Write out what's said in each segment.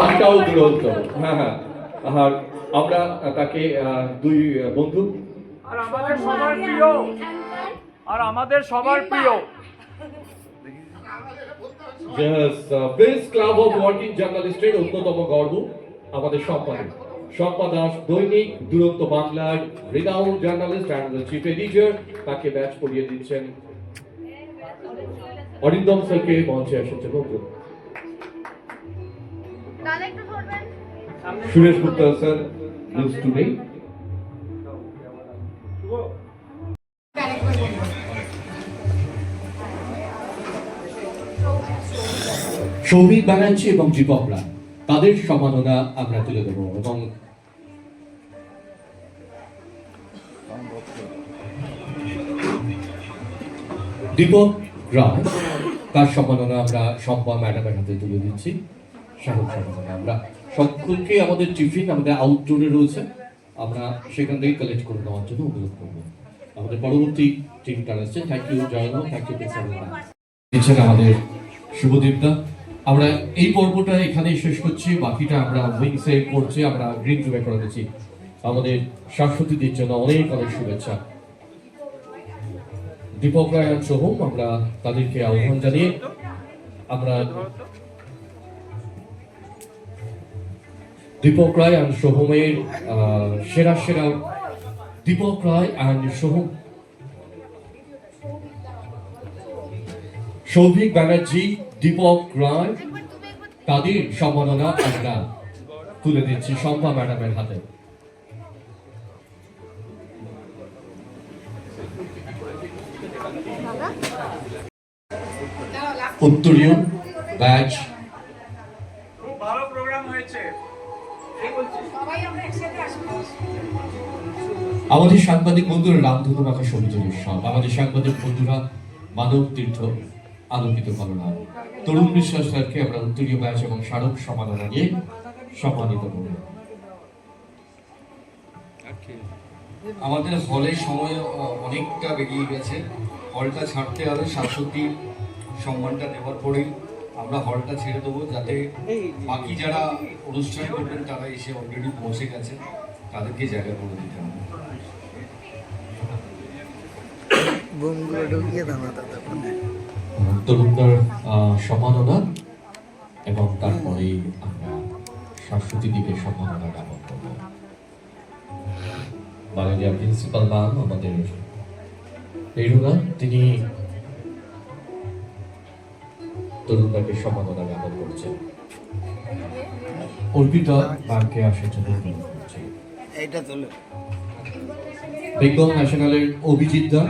আটটাও দুরন্ত হ্যাঁ হ্যাঁ। আর আমরা তাকে দুই বন্ধু। আর আমাদের সবার প্রিয়। আর আমাদের সবার প্রিয়। প্রেস ক্লাব অফ ওয়ার্কিং জার্নালিস্টের অন্যতম গর্ব আমাদের সম্পাদক। সম্পা দাস দৈনিক দুরন্ত বাংলার renowned journalist and chief editor তাকে ব্যাচ পড়িয়ে দিচ্ছেন। অরিন্দম স্যারকে মঞ্চে একটু ধরবেন Suresh Gupta sir news today Souvik Banerjee এবং দীপক রায় তাদের সম্মাননা আমরা তুলে দেবো এবং দীপক রায় তার সম্মাননা আমরা সম্পা ম্যাডামের হাতে তুলে দিচ্ছি। সম্মাননা আমরা সকলকে আমাদের টিফিন, আমাদের আউটডোরে রয়েছে। আমরা সেখান থেকে কালেক্ট করে নেওয়ার জন্য অনুরোধ করব। আমাদের পরবর্তী টিম তারা আসছে থ্যাংক ইউ জয়ন থ্যাংক ইউ দিচ্ছেন আমাদের শুভদীপদা। আমরা এই পর্বটা এখানেই শেষ করছি। বাকিটা আমরা উইংসে করছি, আমরা গ্রিন রুমে করে দিচ্ছি আমাদের শাশ্বতীদের জন্য অনেক অনেক শুভেচ্ছা। দীপক রায় আর সোহম, আমরা তাদেরকে আহ্বান জানিয়ে আমরা দীপক রায় আর সোহমের সেরা সেরা দীপক রায় আর সোহম সৌভিক ব্যানার্জি, দীপক রায়, তাদের সম্মাননা আমরা তুলে দিচ্ছি শম্পা ম্যাডামের হাতে। উত্তরীয় ব্যাচ আমাদের সাংবাদিক বন্ধুরা, রামধনু মাখা সবুজের উৎসব আমাদের সাংবাদিক বন্ধুরা, মানব তীর্থ আলোকিত করোনা। তরুণ বিশ্বাস স্যারকে আমরা উত্তরীয় ব্যাচ এবং স্মারক সম্মাননা দিয়ে সম্মানিত করব। আমাদের হলের সময় অনেকটা বেরিয়ে গেছে। হলটা ছাড়তে হবে, শাশ্বতী সম্মানটা দেওয়ার পরেই আমরা হলটা ছেড়ে দেবো যাতে বাকি যারা অনুষ্ঠান করবেন তারা এসে অলরেডি পৌঁছে গেছে তাদেরকে জায়গা করে দিতে হবে। ফোনে। সম্মাননা এবং তারপরে আমরা শাশ্বতী দিকে সম্মাননা জ্ঞাপন করব। মাননীয় প্রিন্সিপাল ম্যাম আমাদের রেণুকা তিনি তরুণদাকে সম্মাননা জ্ঞাপন করছেন। অর্পিতা ম্যামকে আসার জন্য অনুরোধ করছি বেঙ্গল ন্যাশনালের অভিজিৎ দা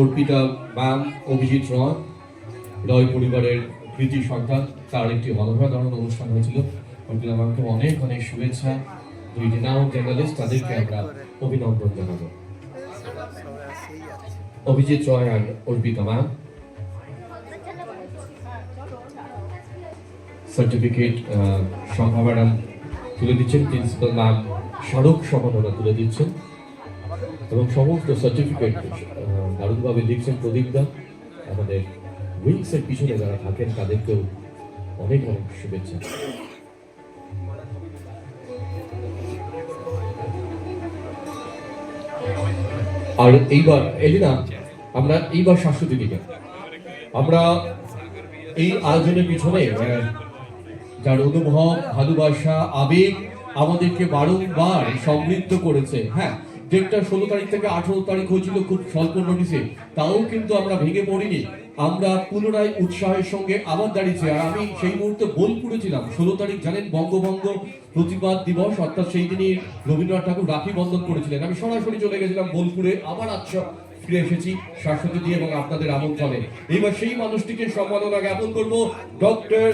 অর্পিতা ম্যাম অভিজিৎ রয় রয় পরিবারের কৃতি সন্তান। তার একটি অনভাধারণ অনুষ্ঠান হয়েছিল। অর্পিতা ম্যামকে অনেক অনেক শুভেচ্ছা। দুই নাম জার্নালিস্ট তাদেরকে আমরা অভিনন্দন জানাব। অভিজিৎ রয় আর Arpita ma'am certificate Shambha madam তুলে দিচ্ছেন প্রিন্সিপাল ম্যাম স্মারক সম্মাননা তুলে দিচ্ছেন। এবং সমস্ত সার্টিফিকেট দারুণভাবে লিখছেন প্রদীপ দা। আমাদের উইংসের পিছনে যারা থাকেন, তাদেরকেও অনেক অনেক শুভেচ্ছা। আর এইবার, এলিনা, আমরা এইবার শাশ্বতী দিকে। আমরা এই আয়োজনের পিছনে যার অনুভব, ভালোবাসা, আবেগ আমাদেরকে বারংবার সমৃদ্ধ করেছে। হ্যাঁ ডেটটা ষোলো তারিখ থেকে আঠারো তারিখ হয়েছিল খুব স্বল্প নোটিসে তাও কিন্তু আমরা ভেঙে পড়িনি। আমরা পুনরায় উৎসাহের সঙ্গে আবার দাঁড়িয়েছি। আর আমি সেই মুহূর্তে বোলপুরে ছিলাম। ষোলো তারিখ জানেন, বঙ্গভঙ্গ প্রতিবাদ দিবস, অর্থাৎ সেই দিনই রবীন্দ্রনাথ ঠাকুর রাখি বন্ধন করেছিলেন। আমি সরাসরি চলে গেছিলাম বোলপুরে। আবার আচ্ছা ফিরে এসেছি শাশ্বতী দিয়ে এবং আপনাদের আমন্ত্রণে। এইবার সেই মানুষটিকে সম্মাননা জ্ঞাপন করব ডক্টর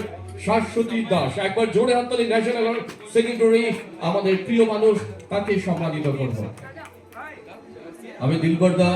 শাশ্বতী দাস। একবার জোরে হাততালি ন্যাশনাল সেক্রেটারি আমাদের প্রিয় মানুষ, তাকে সম্মানিত করব। আমি দিলবরদা